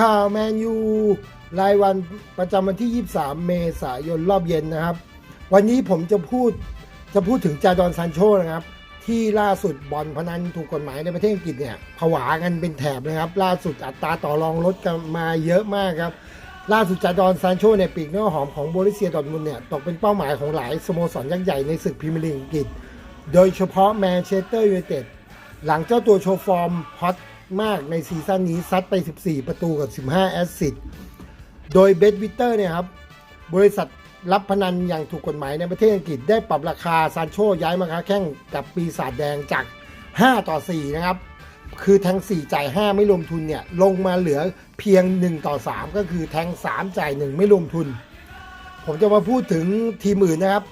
ข่าวแมนยูรายวันประจำวันที่ 23 เมษายนรอบเย็นนะครับ วันนี้ผมจะพูดจะพูดถึงจาดอนซานโชนะครับ ที่ล่าสุดบอลพนันถูกกฎหมายในประเทศอังกฤษเนี่ยผวากันเป็นแถบนะครับ ล่าสุดอัตราต่อรองลดกันมาเยอะมากครับ ล่าสุดจาดอนซานโชเนี่ยปีกเนื้อหอมของโบริเซียดอทมุนเนี่ยตกเป็นเป้าหมายของหลายสโมสรยักษ์ใหญ่ในศึกพรีเมียร์ลีกอังกฤษ โดยเฉพาะแมนเชสเตอร์ยูไนเต็ดหลังเจ้าตัวโชว์ฟอร์มฮอต มากในซีซั่นนี้ซัดไป 14 ประตูกับ 15 แอสซิสต์โดยเบดวิเตอร์เนี่ยครับบริษัทรับพนันอย่างถูกกฎหมายในประเทศอังกฤษได้ปรับราคาซานโชย้ายมาค้าแข่งกับปีศาจแดงจาก 5 ต่อ 4 นะครับ คือแทง 4 จ่าย 5 ไม่รวมทุนเนี่ย ลงมาเหลือเพียง 1 ต่อ 3 ก็คือแทง 3 จ่าย 1 ไม่รวมทุน ผมจะมาพูดถึงทีมอื่นนะครับ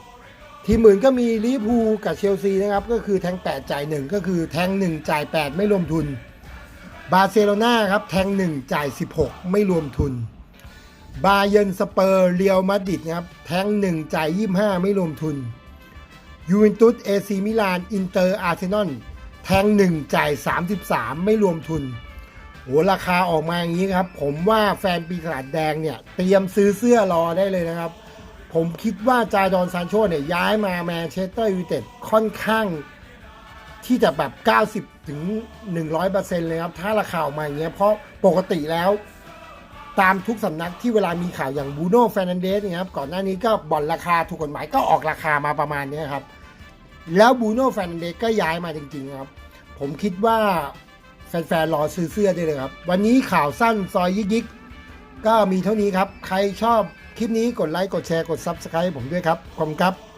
ทีมอื่นก็มีลิเวอร์พูลกับเชลซีนะครับ ก็คือแทง 8 จ่าย 1 ก็คือแทง 1 จ่าย 8 ไม่รวมทุน บาร์เซโลนาครับแทง 1 จ่าย 16 ไม่รวมทุน บาเยนสเปอร์เรียลมาดริดครับแทง 1 จ่าย 25 ไม่รวมทุนยูเวนตุสเอซีมิลานอินเตอร์อาร์เซนอลแทง 1 จ่าย 33 ไม่รวมทุนโหราคาออกมาอย่างนี้ครับ ผมว่าแฟนปีศาจแดงเนี่ย เตรียมซื้อเสื้อรอได้เลยนะครับ ผมคิดว่าจาดอนซานโชเนี่ยย้ายมาแมนเชสเตอร์ยูไนเต็ดค่อนข้าง ที่จะแบบ 90 ถึง 100%เลยครับ ถ้าราคาออกมาอย่างเงี้ย เพราะปกติแล้ว ตามทุกสำนักที่เวลามีข่าวอย่างบูโน่แฟนันเดสเนี่ยครับ ก่อนหน้านี้ก็บ่อนราคาถูกกฎหมายก็ออกราคามาประมาณนี้ครับ แล้วบูโน่แฟนันเดสก็ย้ายมาจริงๆครับ ผมคิดว่าแฟนๆรอซื้อเสื้อได้เลยครับ วันนี้ข่าวสั้นซอยยิกๆก็มีเท่านี้ครับ ใครชอบคลิปนี้กดไลค์กดแชร์กด Subscribe ผมด้วยครับขอบคุณครับ